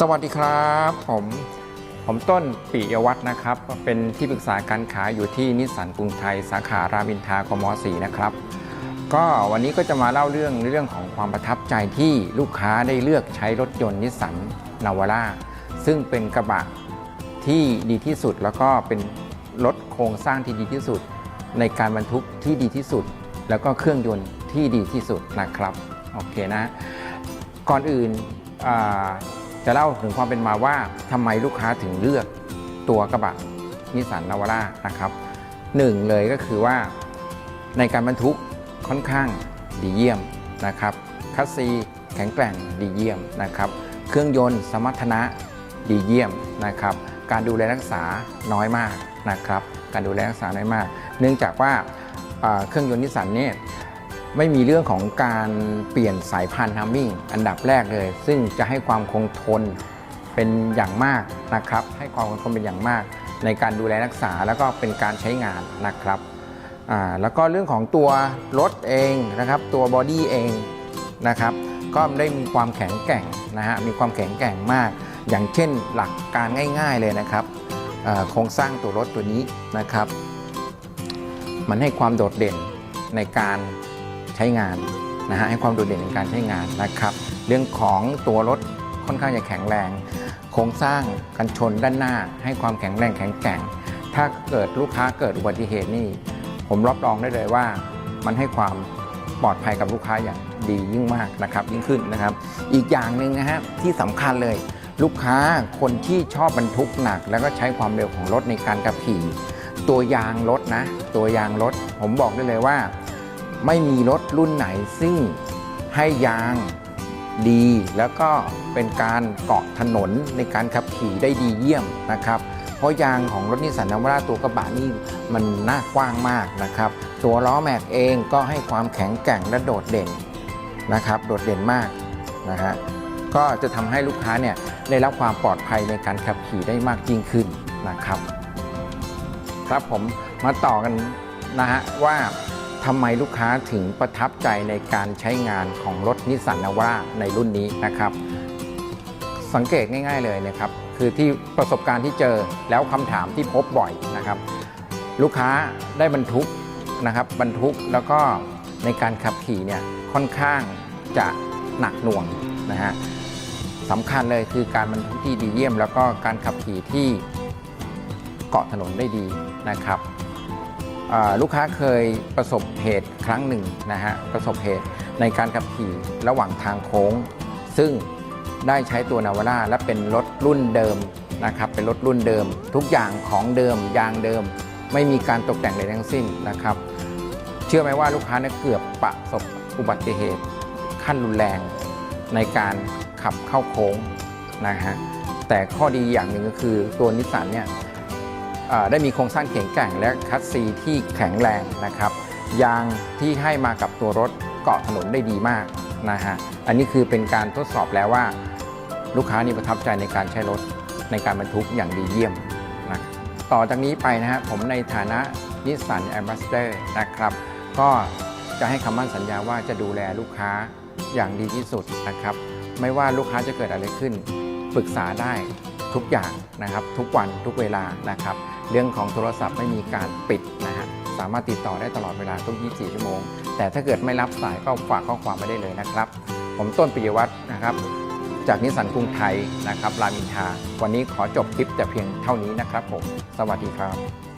สวัสดีครับ ผมผมต้นปิยวัฒน์นะครับ เป็นที่ปรึกษาการขายอยู่ที่นิสสันกรุงไทย สาขารามอินทรากมสีนะครับ ก็วันนี้ก็จะมาเล่าเรื่องเรื่องของความประทับใจที่ลูกค้าได้เลือกใช้รถยนต์นิสสันนาวาร่าซึ่งเป็นกระบะที่ดีที่สุด แล้วก็เป็นรถโครงสร้างที่ดีที่สุด ในการบรรทุกที่ดีที่สุด แล้วก็เครื่องยนต์ที่ดีที่สุดนะครับโอเคนะ ก่อนอื่นอา จะเล่าถึงความเป็นมาว่าทำไมลูกค้าถึงเลือกตัวกระบะนิสสันนาวาร่านะครับหนึ่งเลยก็คือว่าในการบรรทุกค่อนข้างดีเยี่ยมนะครับคัสซีแข็งแกร่งดีเยี่ยมนะครับ เครื่องยนต์สมรรถนะดีเยี่ยมนะครับ การดูแลรักษาน้อยมากนะครับ การดูแลรักษาน้อยมาก เนื่องจากว่าอ่าเครื่องยนต์นิสสันเนี่ย ไม่มีเรื่องของการเปลี่ยนสายพันธุ์ฮัมมิงอันดับแรกเลย ซึ่งจะให้ความคงทนเป็นอย่างมากนะครับ ให้ความคงทนเป็นอย่างมาก ในการดูแลรักษาแล้วก็เป็นการใช้งานนะครับแล้วก็เรื่องของตัวรถเองนะครับ ตัวบอดี้เองนะครับ ก็ได้มีความแข็งแกร่งนะฮะมีความแข็งแกร่งมาก อย่างเช่นหลักการง่ายๆเลยนะครับโครงสร้างตัวรถตัวนี้นะครับ มันให้ความโดดเด่นในการ ใช้งานนะฮะให้ความโดดเด่นในการใช้งานนะครับ เรื่องของตัวรถค่อนข้างจะแข็งแรง โครงสร้างกันชนด้านหน้า ให้ความแข็งแรงแข็งแกร่ง ถ้าเกิดลูกค้าเกิดอุบัติเหตุนี่ ผมรับรองได้เลยว่า มันให้ความปลอดภัยกับลูกค้าอย่างดียิ่งมากนะครับยิ่งขึ้นนะครับ อีกอย่างหนึ่งนะฮะที่สำคัญเลย ลูกค้าคนที่ชอบบรรทุกหนัก แล้วก็ใช้ความเร็วของรถในการขับขี่ ตัวยางรถนะ ตัวยางรถ ผมบอกได้เลยว่า ไม่มีรถรุ่นไหนซึ่งให้ยางดีแล้วก็เป็นการเกาะถนนในการขับขี่ได้ดีเยี่ยมนะครับ เพราะยางของรถนิสสันนาวาร่าตัวกระบะนี่มันหน้ากว้างมากนะครับ ตัวล้อแม็กเองก็ให้ความแข็งแกร่งและโดดเด่นนะครับ โดดเด่นมากนะฮะก็จะทำให้ลูกค้าเนี่ยได้รับความปลอดภัยในการขับขี่ได้มากยิ่งขึ้นนะครับ ครับผมมาต่อกันนะฮะว่า ทำไมลูกค้าถึงประทับใจในการใช้งานของรถนิสสันนาวาในรุ่นนี้นะครับ สังเกตง่าย ๆเลยนะครับ คือที่ประสบการณ์ที่เจอแล้วคำถามที่พบบ่อยนะครับ ลูกค้าได้บรรทุกนะครับบรรทุกแล้วก็ในการขับขี่เนี่ยค่อนข้างจะหนักหน่วงนะฮะสำคัญเลยคือการบรรทุกที่ดีเยี่ยม แล้วก็การขับขี่ที่เกาะถนนได้ดีนะครับ ลูกค้าเคยประสบเหตุครั้งหนึ่งนะฮะประสบเหตุในการขับขี่ระหว่างทางโค้ง ซึ่งได้ใช้ตัวนาวาร่าและเป็นรถรุ่นเดิมนะครับเป็นรถรุ่นเดิม ทุกอย่างของเดิมยางเดิม ไม่มีการตกแต่งใดทั้งสิ้นนะครับ เชื่อไหมว่าลูกค้าเนี่ยเกือบประสบอุบัติเหตุ ขั้นรุนแรงในการขับเข้าโค้งนะฮะแต่ข้อดีอย่างหนึ่งก็คือตัวนิสสันเนี่ย ได้มีโครงสร้างแข็งแกร่งและคัสซีที่แข็งแรงนะครับ ยางที่ให้มากับตัวรถเกาะถนนได้ดีมากนะฮะอันนี้คือเป็นการทดสอบแล้วว่า ลูกค้านี่ประทับใจในการใช้รถในการบรรทุกอย่างดีเยี่ยมนะต่อจากนี้ไปนะฮะผมในฐานะนิสสันแอมบาสเตอร์นะครับก็จะให้คำมั่นสัญญาว่าจะดูแลลูกค้าอย่างดีที่สุดนะครับ ไม่ว่าลูกค้าจะเกิดอะไรขึ้นปรึกษาได้ทุกอย่างนะครับ ทุกวันทุกเวลานะครับ เรื่องของโทรศัพท์ไม่มีการปิดนะฮะสามารถติดต่อได้ตลอดเวลาทุก 24 ชั่วโมง แต่ถ้าเกิดไม่รับสายก็ฝากข้อความมาได้เลยนะครับ ผมต้นปิยวัฒน์นะครับ จากนิสสันกรุงไทยนะครับรามอินทาวันนี้ขอจบคลิปแต่เพียงเท่านี้นะครับผม สวัสดีครับ